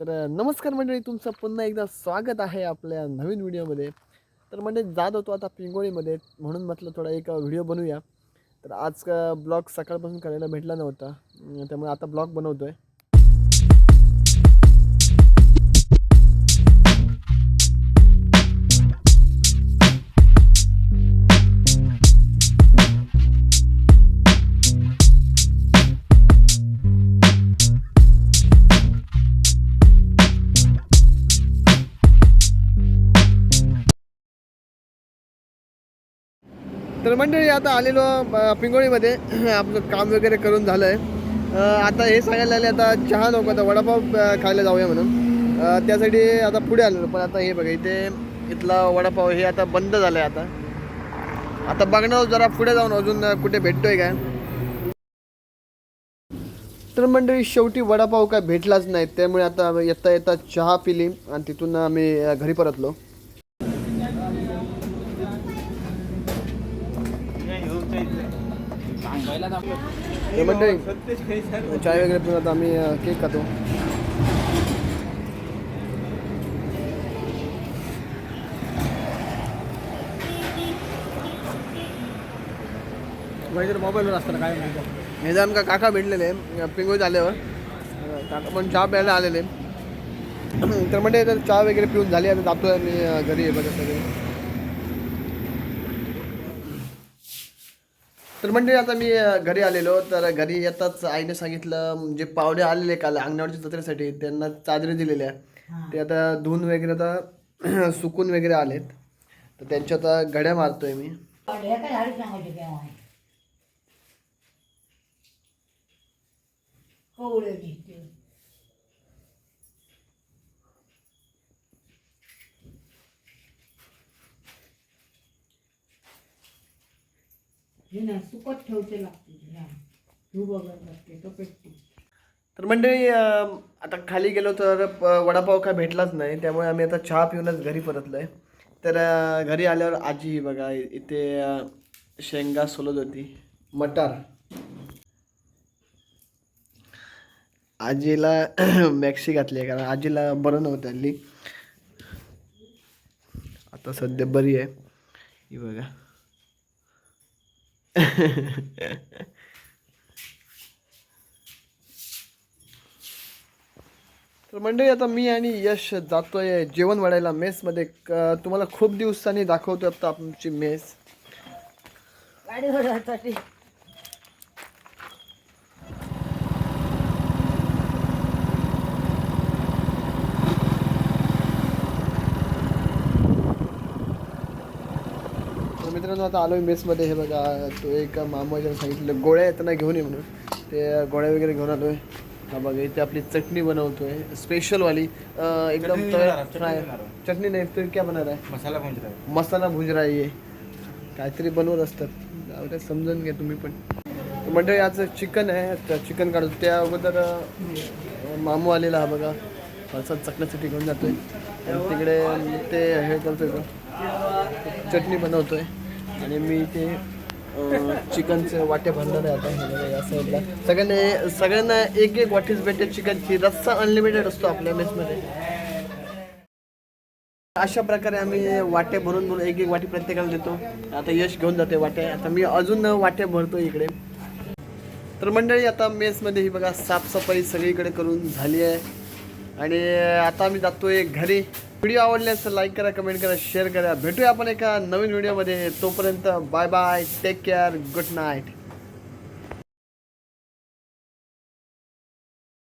तर नमस्कार मंडळी तुमचं पुन्हा एकदा स्वागत आहे आपल्या नवीन व्हिडिओमध्ये. तर म्हणजे जात होतो आता पिंगोळीमध्ये म्हणून म्हटलं थोडा एक व्हिडिओ बनवूया. तर आज ब्लॉग सकाळपासून करायला भेटला नव्हता. त्यामुळे आता ब्लॉग बनवतो आहे तर मंडळी आता आलेलो पिंगोळीमध्ये. आपलं काम वगैरे करून झालं आहे आता हे सांगायला आले आता चहा नको आता वडापाव खायला जाऊया म्हणून. त्यासाठी आता पुढे आलेलो पण आता हे बघा इथे इथला वडापाव हे आता बंद झालं आहे आता. आता बघणार जरा पुढे जाऊन अजून कुठे भेटतोय काय. तर मंडळी शेवटी वडापाव काय भेटलाच नाही त्यामुळे आता येता येता चहा पिली आणि तिथून आम्ही घरी परतलो. मंडळी चाय वगैरे पिऊन आता आम्ही केक खातो. मोबाईलवर असताना काय हे जर आमका काका भेटलेले अ, पिंगोळीत आल्यावर काका पण चहा प्यायला आलेले. तर म्हणजे तर चहा वगैरे पिऊन झाली आता जातोय मी घरी आहे बघा तर म्हणजे आता मी घरी आलेलो. तर घरी येताच आईने सांगितलं जे पाहुणे आलेले काल अंगणवाडीच्या जत्रेसाठी त्यांना चादरी दिलेल्या. ते आता धुवून वगैरे आता सुकून वगैरे आलेत. तर त्यांच्या आता घड्या मारतोय मी. हे हे ना सुकत ठेवते लागते तो पेटते. तर मंडळी आता खाली गेलो तर वडापाव काय भेटलाच नाही त्यामुळे आम्ही आता चहा पिऊनच घरी परतलोय. तर घरी आल्यावर आजी ही बघा इथे शेंगा सोलत होती. मटार. आजीला मॅक्सी घातली आहे कारण आजीला बरं नव्हतं हल्ली. आता सध्या बरी आहे. ही बघा. तर मंडळी आता मी आणि यश जातोय जेवण वाढायला मेसमध्ये. मध्ये तुम्हाला खूप दिवसांनी दाखवतो आता आमची मेस. गाडी मित्रांनो आता आलोय मेसमध्ये. हे बघा तो एक मामाच्या सांगितलं गोळ्या येताना घेऊन ये म्हणून. ते गोळ्या वगैरे घेऊन आलोय. हा बघा इथे आपली चटणी बनवतोय. स्पेशलवाली अं, एकदम फ्राय चटणी नाही तर क्या बनणार आहे मसाला भुंज मसाला भुंजरा ये. काहीतरी बनवत असतात. समजून घ्या तुम्ही पण. मंडळी आज चिकन आहे. तर चिकन काढतो त्या अगोदर मामू आलेला हा बघा. फरसाद चकण्यासाठी घेऊन जातोय. आणि तिकडे ते हे करतोय चटणी बनवतोय. आणि मी ते चिकनचे वाटे भरणार आहे आता. या साईडला सगळ्यांना सगळ्यांना एक एक वाटीच भेटते चिकनची. रस्सा अनलिमिटेड असतो आपल्या मेसमध्ये. अशा प्रकारे आम्ही वाटे भरून भरून एक एक वाटी प्रत्येकाला देतो. आता यश घेऊन जाते वाटे. आता मी अजून वाटे भरतो इकडे. तर मंडळी आता मेसमध्ये ही बघा साफसफाई सगळीकडे करून झाली आहे. आणि आता आम्ही जातोय घरी. व्हिडिओ आवडल्यास लाईक करा कमेंट करा शेअर करा. भेटूया आपण एका नवीन व्हिडिओमध्ये तोपर्यंत bye bye take care good night